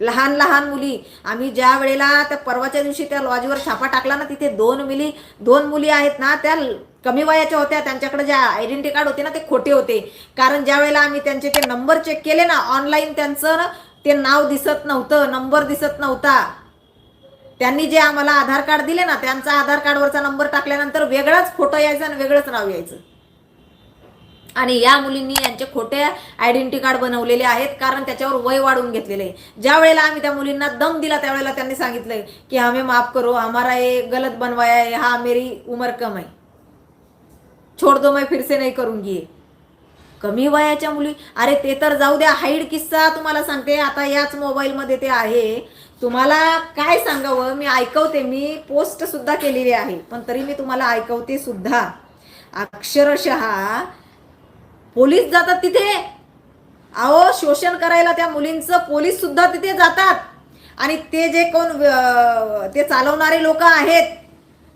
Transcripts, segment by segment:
लहान लहान मुली. आम्ही ज्या वेळेला त्या परवाच्या दिवशी त्या लॉजवर छापा टाकला ना तिथे दोन मुली दोन मुली आहेत ना त्या कमी वयाच्या होत्या. त्यांच्याकडे ज्या आयडेंटिटी कार्ड होते ना ते खोटे होते. कारण ज्या वेळेला आम्ही त्यांचे ते नंबर चेक केले ना ऑनलाईन त्यांचं ना ते नाव दिसत नव्हतं नंबर दिसत नव्हता. त्यांनी जे आम्हाला आधार कार्ड दिले ना त्यांचा आधार कार्डवरचा नंबर टाकल्यानंतर वेगळाच फोटो यायचा आणि वेगळंच नाव यायचं. आणि या मुलींनी यांचे खोटे आयडेंटिटी कार्ड बनवलेले आहेत कारण त्याच्यावर वय वाढवून घेतलेले आहे. ज्या वेळेला आम्ही त्या मुलींना दम दिला त्यावेळेला त्यांनी सांगितलंय की हमें माफ करो हमारा ये गलत बनवाया है हा मेरी उमर कम है छोड़ दो मैं फिर से नहीं करूंगी कमी वयाच्या मुली अरे ते तर जाऊ द्या हाईड किस्सा तुम्हाला सांगते आता याच मोबाईलमध्ये ते आहे. तुम्हाला काय सांगावं मी ऐकवते मी पोस्ट सुद्धा केलेली आहे पण तरी मी तुम्हाला ऐकवते सुद्धा. अक्षरशः पोलीस जातात तिथे. अहो शोषण करायला त्या मुलींचं पोलीस सुद्धा तिथे जातात. आणि ते जे कोण ते चालवणारे लोक आहेत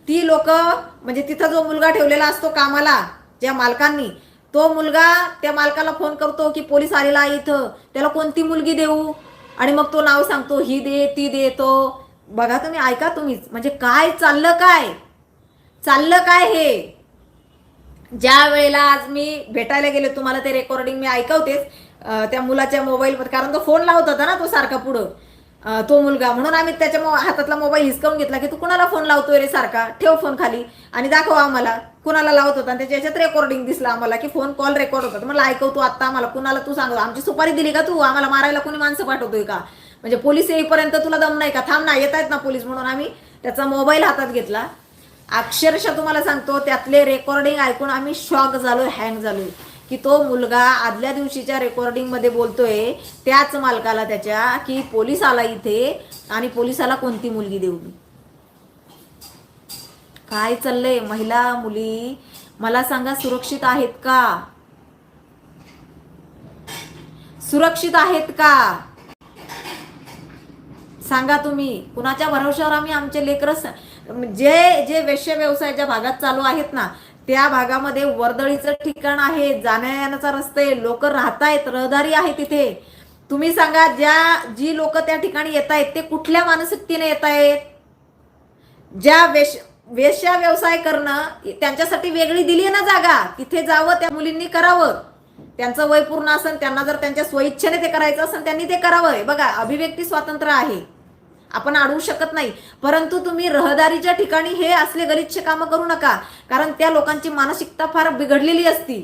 ती लोक म्हणजे तिथं जो मुलगा ठेवलेला असतो कामाला ज्या मालकांनी तो मुलगा त्या मालकाला फोन करतो की पोलीस आलेला आहे इथं. त्याला कोणती मुलगी देऊ? आणि मग तो नाव सांगतो ही दे ती दे तो. बघा तुम्ही ऐका तुम्हीच. म्हणजे काय चाललं काय? चाललं काय हे? ज्या वेळेला आज मी भेटायला गेले तुम्हाला ते रेकॉर्डिंग मी ऐकवतेच त्या मुलाच्या मोबाईलवर कारण तो फोन लावत होता ना तो सारखा पुढं. तो मुलगा. म्हणून आम्ही त्याच्या मो- हातातला मोबाईल हिसकावून घेतला की तू कुणाला फोन लावतोय रे सारखा? ठेव फोन खाली आणि दाखव आम्हाला. कुणाला लावत होता? आणि त्याच्या याच्यात रेकॉर्डिंग दिसला आम्हाला की फोन कॉल रेकॉर्ड होता. मला ऐकवतो आत्ता आम्हाला. कुणाला तू सांगतो आमची सुपारी दिली का तू? आम्हाला मारायला कोणी माणसं पाठवतोय का? म्हणजे पोलीस येईपर्यंत तुला दम नाही का? थांब ना येत आहेत ना पोलीस म्हणून आम्ही त्याचा मोबाईल हातात घेतला. अक्षरशः तुम्हाला सांगतो त्यातले रेकॉर्डिंग ऐकून आम्ही शॉक झालो हँग झालो की तो मुलगा आदल्या दिवशीच्या रेकॉर्डिंगमध्ये बोलतोय त्याच मालकाला त्याच्या की पोलीस आला इथे आणि पोलिसाला कोणती मुलगी देऊ मी? काय चाललंय? महिला मुली मला सांगा सुरक्षित आहेत का? सुरक्षित आहेत का? सांगा तुम्ही. कुणाच्या भरवशावर आम्ही आमचे लेकर जे जे वेश्य व्यवसाय ज्या भागात चालू आहेत ना त्या भागामध्ये वर्दळीचं ठिकाण आहे जाण्या येण्याचा रस्ते लोक राहत आहेत रहदारी आहे तिथे. तुम्ही सांगा ज्या जी लोक त्या ठिकाणी येत आहेत ते कुठल्या मानसिकतेने येत आहेत ज्या वेश वेश्या व्यवसाय करणं त्यांच्यासाठी वेगळी दिली आहे ना जागा. तिथे जावं त्या मुलींनी करावं. त्यांचं वय पूर्ण असेल त्यांना जर त्यांच्या स्वइच्छेने ते करायचं असेल त्यांनी ते करावं. बघा अभिव्यक्ती स्वातंत्र्य आहे. आपण अडवू शकत नाही. परंतु तुम्ही रहदारीच्या ठिकाणी हे असले गलिच्छ कामं करू नका कारण त्या लोकांची मानसिकता फार बिघडलेली असती.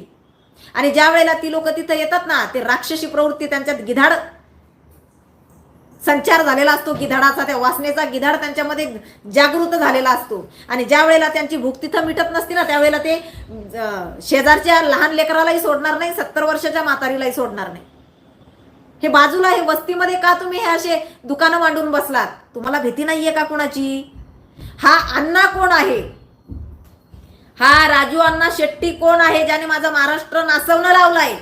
आणि ज्या वेळेला ती लोक तिथं येतात ना ते राक्षसी प्रवृत्ती त्यांच्यात गिधाड संचार झालेला असतो गिधाडाचा त्या वासनेचा गिधाड त्यांच्यामध्ये जागृत झालेला असतो. आणि ज्या वेळेला त्यांची भूक तिथं मिटत नसते ना त्यावेळेला ते शेजारच्या लहान लेकरालाही सोडणार नाही सत्तर वर्षाच्या म्हातारीलाही सोडणार नाही. हे बाजूला हे वस्तीमध्ये का तुम्ही हे असे दुकानं मांडून बसलात? तुम्हाला भीती नाहीये का कुणाची? हा अण्णा कोण आहे? हा राजू अण्णा शेट्टी कोण आहे ज्याने माझा महाराष्ट्र नाचवणं लावलाय?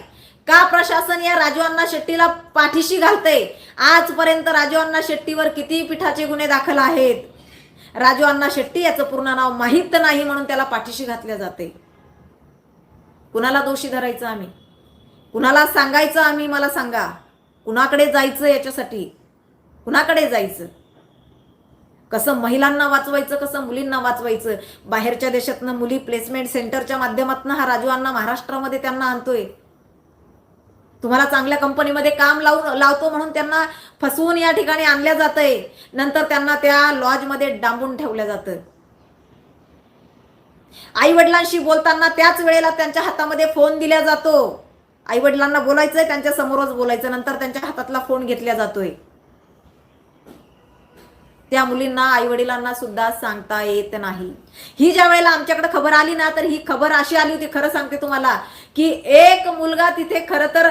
का प्रशासन या राजू अण्णा शेट्टीला पाठीशी घालतंय? आजपर्यंत राजू अण्णा शेट्टीवर किती पिठाचे गुन्हे दाखल आहेत? राजू अण्णा शेट्टी याचं पूर्ण नाव माहीत नाही म्हणून त्याला पाठीशी घातल्या जाते. कुणाला दोषी धरायचं आम्ही? कुणाला सांगायचं आम्ही? मला सांगा. कुणाकडे जायचं याच्यासाठी? कुणाकडे जायचं? कसं महिलांना वाचवायचं कसं मुलींना वाचवायचं? बाहेरच्या देशातनं मुली प्लेसमेंट सेंटरच्या माध्यमातून हा राजू अण्णा महाराष्ट्रामध्ये त्यांना आणतोय. तुम्हाला चांगल्या कंपनीमध्ये काम लावून लावतो म्हणून त्यांना फसवून या ठिकाणी आणल्या जातंय. नंतर त्यांना त्या लॉजमध्ये डांबून ठेवलं जातं. आई वडिलांशी बोलताना त्याच वेळेला त्यांच्या हातामध्ये फोन दिला जातो. आई वडिलांना बोलायचंय त्यांच्या समोरच बोलायचं नंतर त्यांच्या हातातला फोन घेतला जातोय. त्या मुलींना आई वडिलांना सुद्धा सांगता येत नाही. ही ज्या वेळेला आमच्याकडे खबर आली ना तर ही खबर अशी आली होती खरं सांगते तुम्हाला की एक मुलगा तिथे खरं तर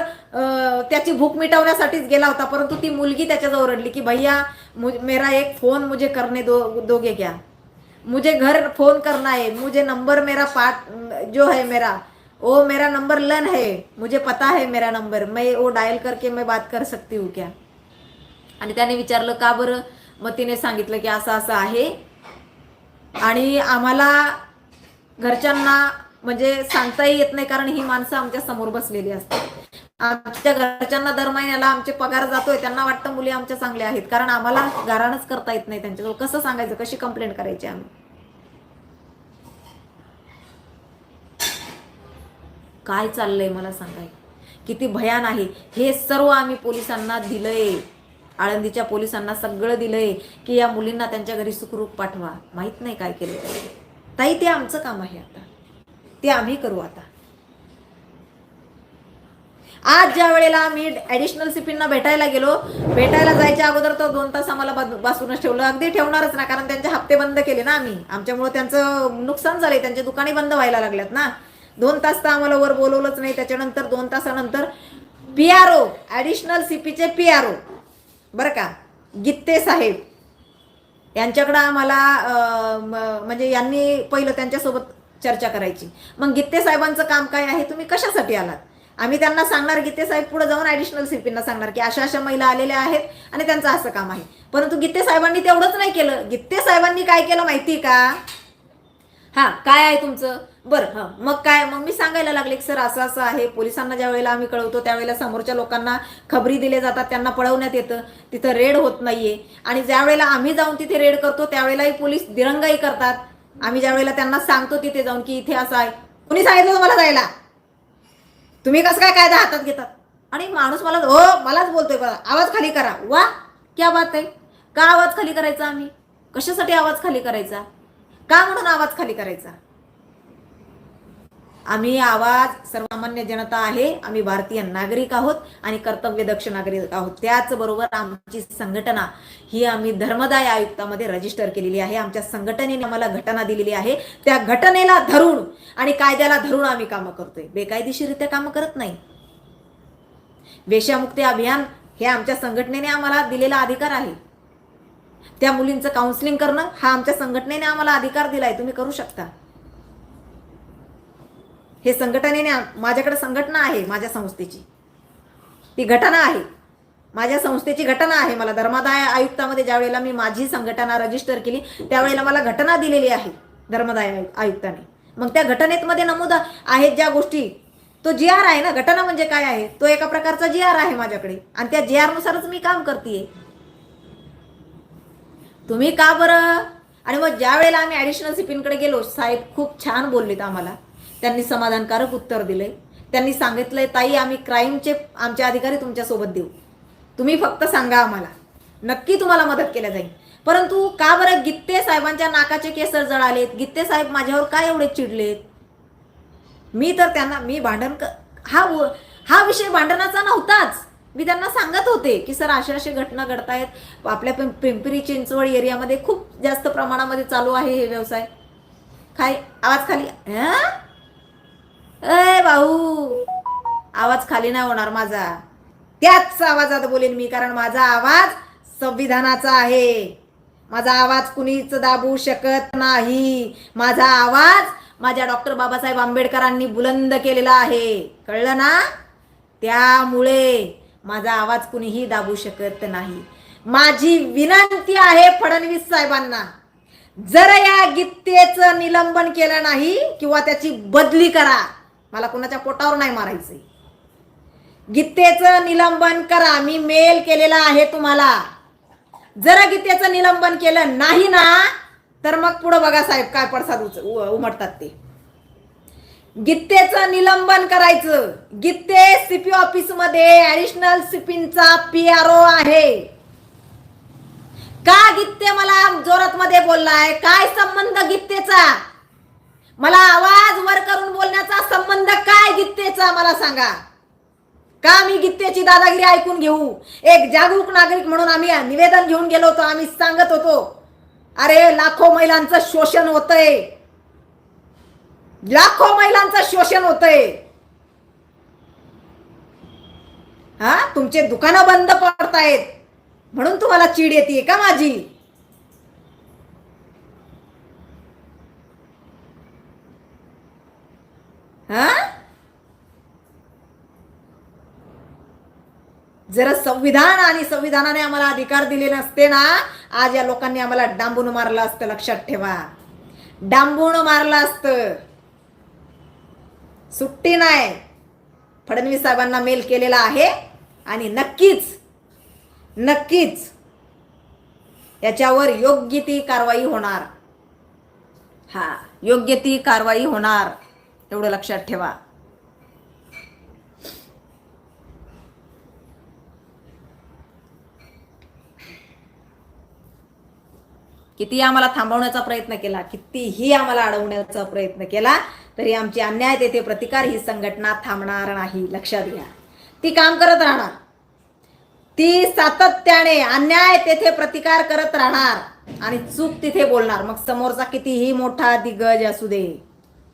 त्याची भूक मिटवण्यासाठीच गेला होता परंतु ती मुलगी त्याच्याजवळ रडली की भैया मेरा एक फोन मुझे करने दो दोगे क्या? मुझे घर फोन करना है मुझे नंबर मेरा पाठ जो है मेरा ओ मेरा नंबर लन है मुझे पता है मेरा नंबर मैं वो डायल करके मैं बात कर सकती हूँ क्या? आणि त्याने विचारलं का बरं? मग तिने सांगितलं की असं असं आहे. आणि आम्हाला घरच्यांना म्हणजे सांगताही येत नाही कारण ही माणसं आमच्यासमोर बसलेली असतात. आमच्या घरच्यांना दर महिन्याला आमचे पगार जातोय त्यांना वाटतं मुली आमच्या चांगल्या आहेत कारण आम्हाला गाराणच करता येत नाही त्यांच्याजवळ. कसं सांगायचं कशी कंप्लेंट करायची आम्ही? काय चाललंय मला सांगाय किती भयान आहे. हे सर्व आम्ही पोलिसांना दिलंय. आळंदीच्या पोलिसांना सगळं दिलंय की या मुलींना त्यांच्या घरी सुखरूप पाठवा. माहीत नाही काय केलं ताई ते आमचं काम आहे आता. ते आम्ही करू आता. आज ज्या वेळेला आम्ही ॲडिशनल सिपींना भेटायला गेलो भेटायला जायच्या अगोदर तर दोन तास आम्हाला बसूनच ठेवलं. अगदी ठेवणारच ना कारण त्यांचे हप्ते बंद केले ना आम्ही. आमच्यामुळे त्यांचं नुकसान झालंय. त्यांचे दुकाने बंद व्हायला लागल्यात ना. दोन तास तर आम्हाला वर बोलवलंच नाही त्याच्यानंतर दोन तासानंतर पी आर ओ ॲडिशनल सीपीचे पी आर ओ बरं का? गित्ते साहेब. यांच्याकडं आम्हाला म्हणजे यांनी पहिलं त्यांच्यासोबत चर्चा करायची. मग गित्ते साहेबांचं काम काय आहे? तुम्ही कशासाठी आलात? आम्ही त्यांना सांगणार गीते साहेब पुढे जाऊन ॲडिशनल सीपींना सांगणार की अशा अशा महिला आलेल्या आहेत आणि त्यांचं असं काम आहे. परंतु गित्ते साहेबांनी तेवढंच नाही केलं. गित्ते साहेबांनी काय केलं माहिती का? हा काय आहे तुमचं? बरं हां. मग काय? मग मी सांगायला लागले की सर असं असं आहे. पोलिसांना ज्या वेळेला आम्ही कळवतो त्यावेळेला समोरच्या लोकांना खबरी दिले जातात त्यांना पळवण्यात येतं. तिथं रेड होत नाहीये. आणि ज्या वेळेला आम्ही जाऊन तिथे रेड करतो त्यावेळेलाही पोलीस दिरंगाई करतात. आम्ही ज्या वेळेला त्यांना सांगतो तिथे जाऊन की इथे असं आहे. कुणी सांगितलं तुम्हाला जायला? तुम्ही कसं काय कायदा हातात घेतात? आणि माणूस मला हो मलाच बोलतोय बघा. आवाज खाली करा. वा क्या बात आहे. का आवाज खाली करायचा आम्ही? कशासाठी आवाज खाली करायचा? का म्हणून आवाज खाली करायचा? आम्ही आवाज सर्वसामान्य जनता आहे. आम्ही भारतीय नागरिक आहोत आणि कर्तव्यदक्ष नागरिक आहोत. त्याचबरोबर आमची संघटना ही आम्ही धर्मदाय आयुक्तामध्ये रजिस्टर केलेली आहे. आमच्या संघटनेने आम्हाला घटना दिलेली आहे. त्या घटनेला धरून आणि कायद्याला धरून आम्ही कामं करतोय. बेकायदेशीरित्या कामं करत नाही. वेशामुक्ती अभियान हे आमच्या संघटनेने आम्हाला दिलेला अधिकार आहे. त्या मुलींचं काउन्सिलिंग करणं हा आमच्या संघटनेने आम्हाला अधिकार दिलाय. तुम्ही करू शकता. हे संघटनेने माझ्याकडे संघटना आहे माझ्या संस्थेची. ती घटना आहे. माझ्या संस्थेची घटना आहे. मला धर्मादाय आयुक्तामध्ये ज्यावेळेला मी माझी संघटना रजिस्टर केली त्यावेळेला मला घटना दिलेली आहे धर्मदाय आयु- आयुक्ताने. मग त्या घटनेत मध्ये नमूद आहेत ज्या गोष्टी तो जी आर आहे ना घटना म्हणजे काय आहे? तो एका प्रकारचा जी आर आहे माझ्याकडे आणि त्या जी आर नुसारच मी काम करते तुम्ही का बरं? आणि मग ज्या वेळेला आम्ही ॲडिशनल सिपींकडे गेलो साहेब खूप छान बोललेत आम्हाला. त्यांनी समाधानकारक उत्तर दिले. त्यांनी सांगितलंय ताई आम्ही क्राईमचे आमचे अधिकारी तुमच्यासोबत देऊ. तुम्ही फक्त सांगा आम्हाला. नक्की तुम्हाला मदत केल्या जाईल. परंतु का बरं गित्ते साहेबांच्या नाकाचे केसर जळालेत? गित्ते साहेब माझ्यावर काय एवढे चिडलेत? मी तर त्यांना मी भांडण हा हा विषय भांडणाचा नव्हताच. मी त्यांना सांगत होते की सर अशा अशा घटना घडतायत. आपल्या पिं- पिंपरी चिंचवड एरियामध्ये खूप जास्त प्रमाणामध्ये चालू आहे हे व्यवसाय. काय? आवाज खाली अय भाऊ. आवाज खाली नाही होणार माझा. त्याच आवाजात बोलेन मी कारण माझा आवाज संविधानाचा आहे. माझा आवाज कुणीच दाबू शकत नाही. माझा आवाज माझ्या डॉक्टर बाबासाहेब आंबेडकरांनी बुलंद केलेला आहे. कळलं ना? त्यामुळे माझा आवाज कुणीही दाबू शकत नाही. माझी विनंती आहे फडणवीस साहेबांना जर या गीतेचं निलंबन केलं नाही किंवा त्याची बदली करा. मला कुणाच्या पोटावर नाही मारायचंय. गीतेचं निलंबन करा मी मेल केलेला आहे तुम्हाला. जर गीतेचं निलंबन केलं नाही ना तर मग पुढं बघा साहेब काय पडसाद उच- उमटतात ते. गीतेचं निलंबन करायचं. गीते सीपी ऑफिसमध्ये ऍडिशनल सिपींचा पी आर ओ आहे. का गीते मला जोरात मध्ये बोललाय? काय संबंध गीतेचा? मला आवाज वर करून गीतेचा सांगा. का आम्ही गीतेची दादागिरी ऐकून घेऊ? एक जागरूक नागरिक म्हणून आम्ही निवेदन घेऊन गेलो होतो आम्ही सांगत होतो. अरे लाखो महिलांचं शोषण होतंय. लाखो महिलांचं शोषण होतंय. हा? तुमचे दुकानं बंद पडतायत. म्हणून तुम्हाला चीड येते का माझी हा जर संविधान आणि संविधानाने आम्हाला अधिकार दिले नसते ना आज या लोकांनी आम्हाला डांबून मारलं असतं लक्षात ठेवा. डांबून मारलं असतं. सुट्टी नाही. फडणवीस साहेबांना मेल केलेला आहे आणि नक्कीच नक्कीच याच्यावर योग्य ती कारवाई होणार. हा योग्य ती कारवाई होणार एवढं लक्षात ठेवा. किती आम्हाला थांबवण्याचा प्रयत्न केला कितीही आम्हाला अडवण्याचा प्रयत्न केला तरी आमची अन्याय तेथे प्रतिकार ही संघटना थांबणार नाही. लक्षात घ्या. ती काम करत राहणार. ती सातत्याने अन्याय तेथे प्रतिकार करत राहणार आणि चूक तिथे बोलणार. मग समोरचा कितीही मोठा दिग्गज असू दे.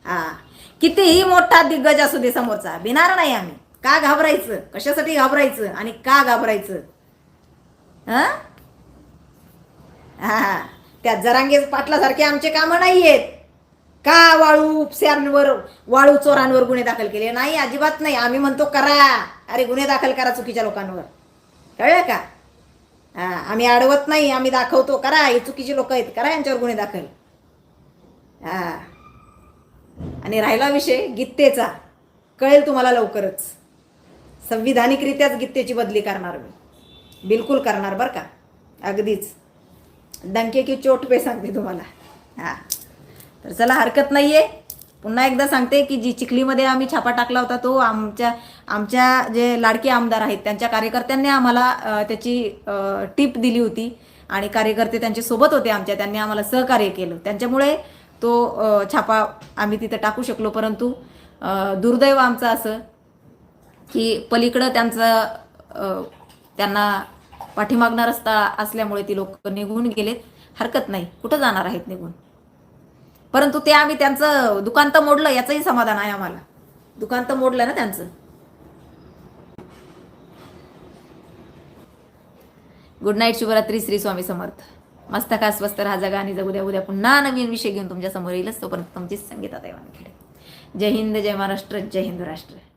हा. कितीही मोठा दिग्गज असू दे समोरचा. भिणार नाही आम्ही. का घाबरायचं? कशासाठी घाबरायचं? आणि का घाबरायचं? हा? हा. त्या जरांगे पाटलासारखे आमचे कामं नाही आहेत का वाळू उपस्यांवर वाळू चोरांवर गुन्हे दाखल केले? नाही अजिबात नाही. आम्ही म्हणतो करा. अरे गुन्हे दाखल करा चुकीच्या लोकांवर. कळलं का? हा आम्ही अडवत नाही आम्ही दाखवतो. करा हे चुकीची लोक आहेत. करा यांच्यावर गुन्हे दाखल. हा. आणि राहिला विषय गीतेचा कळेल तुम्हाला लवकरच. संविधानिकरित्याच गीतेची बदली करणार मी. बिलकुल करणार बरं का? अगदीच. डंके की चोट पे सांगते तुम्हाला. हां. तर चला हरकत नाही आहे पुन्हा एकदा सांगते की जी चिखलीमध्ये आम्ही छापा टाकला होता तो आमच्या आमच्या जे लाडके आमदार आहेत त्यांच्या कार्यकर्त्यांनी आम्हाला त्याची टीप दिली होती आणि कार्यकर्ते त्यांच्यासोबत होते आमच्या त्यांनी आम्हाला सहकार्य केलं. त्यांच्यामुळे तो छापा आम्ही तिथं टाकू शकलो परंतु दुर्दैव आमचं असं की पलीकडं त्यांचं त्यांना पाठीमागणं रस्ता असल्यामुळे ती लोक निघून गेलेत. हरकत नाही. कुठं जाणार आहेत निघून? परंतु ते आम्ही त्यांचं दुकान तर मोडलं याचंही समाधान आहे आम्हाला. दुकान तर मोडलं ना त्यांचं. गुड नाईट शुभरात्री श्री स्वामी समर्थ. मस्त का स्वस्त राहा जगा आणि जगू द्या उद्या पुन्हा नवीन विषय घेऊन तुमच्यासमोर येईलच तोपर्यंत तुमचीच संगीता देवाने खेळ जय हिंद जय महाराष्ट्र जय हिंद राष्ट्र.